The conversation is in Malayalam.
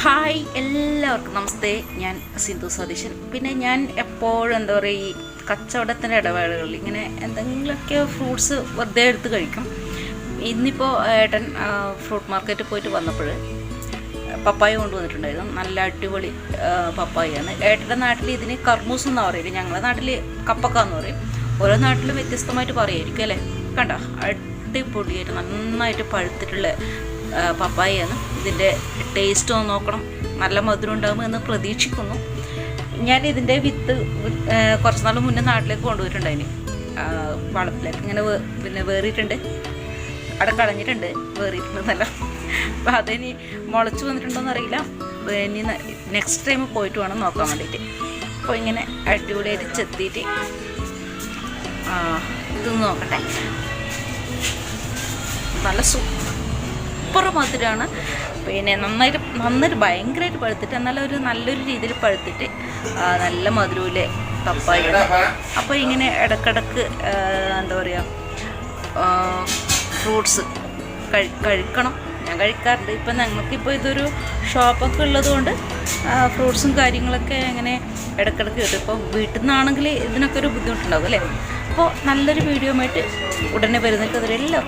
ഹായ് എല്ലാവർക്കും. നമസ്തേ ഞാൻ സിന്ധു സതീശൻ. പിന്നെ ഞാൻ എപ്പോഴും എന്താ പറയുക ഈ കച്ചവടത്തിന്റെ ഇടവേളകളിൽ ഇങ്ങനെ എന്തെങ്കിലുമൊക്കെ ഫ്രൂട്ട്സ് വെറുതെ എടുത്ത് കഴിക്കും. ഇന്നിപ്പോൾ ഏട്ടൻ ഫ്രൂട്ട് മാർക്കറ്റിൽ പോയിട്ട് വന്നപ്പോൾ പപ്പായ കൊണ്ടുവന്നിട്ടുണ്ടായിരുന്നു. നല്ല അടിപൊളി പപ്പായാണ് ഏട്ടന്റെ നാട്ടിൽ ഇതിന് കർമൂസ് എന്നാണ് പറയില്ല ഞങ്ങളുടെ നാട്ടിൽ കപ്പക്ക എന്ന് പറയും. ഓരോ നാട്ടിലും വ്യത്യസ്തമായിട്ട് പറയുമായിരിക്കും അല്ലേ? കണ്ട? അടിപൊളിയായിട്ട് നന്നായിട്ട് പഴുത്തിട്ടുള്ള പപ്പായയാണ്. ഇതിന്റെ ടേസ്റ്റ് ഒന്ന് നോക്കണം. നല്ല മധുരം ഉണ്ടാകും എന്ന് പ്രതീക്ഷിക്കുന്നു. ഞാൻ ഇതിന്റെ വിത്ത് കുറച്ച് നാൾ മുന്നേ നാട്ടിലേക്ക് കൊണ്ടുപോയിട്ടുണ്ടായിന്. വളപ്പിലേക്ക് ഇങ്ങനെ പിന്നെ വേറിയിട്ടുണ്ട്. അവിടെ കളഞ്ഞിട്ടുണ്ട്. വേറിയിട്ടുണ്ടെന്നല്ല അപ്പോൾ അതിനി മുളച്ച് വന്നിട്ടുണ്ടോയെന്ന് അറിയില്ല. ഇനി നെക്സ്റ്റ് ടൈം പോയിട്ട് വേണം നോക്കാൻ വേണ്ടിയിട്ട്. അപ്പോൾ ഇങ്ങനെ അടിപൊളിയായിട്ട് ചെത്തിയിട്ട് ഇതൊന്ന് നോക്കട്ടെ. നല്ല സൂപ്പർ മധുരമാണ് പിന്നെ നന്നായിട്ട് നന്നായിട്ട് ഭയങ്കരമായിട്ട് പഴുത്തിട്ട് എന്നാലും ഒരു നല്ലൊരു രീതിയിൽ പഴുത്തിട്ട് നല്ല മധുരമില്ലേ പപ്പായ. അപ്പോൾ ഇങ്ങനെ ഇടക്കിടക്ക് എന്താ പറയുക ഫ്രൂട്ട്സ് കഴി കഴിക്കണം. ഞാൻ കഴിക്കാറുണ്ട്. ഇപ്പം ഞങ്ങൾക്കിപ്പോൾ ഇതൊരു ഷോപ്പൊക്കെ ഉള്ളതുകൊണ്ട് ഫ്രൂട്ട്സും കാര്യങ്ങളൊക്കെ അങ്ങനെ ഇടക്കിടക്ക് കിട്ടും. ഇപ്പോൾ വീട്ടിൽ നിന്നാണെങ്കിൽ ഇതിനൊക്കെ ഒരു ബുദ്ധിമുട്ടുണ്ടാകും അല്ലേ? അപ്പോൾ നല്ലൊരു വീഡിയോ ആയിട്ട് ഉടനെ വരുന്നേക്ക് അതിലെല്ലാം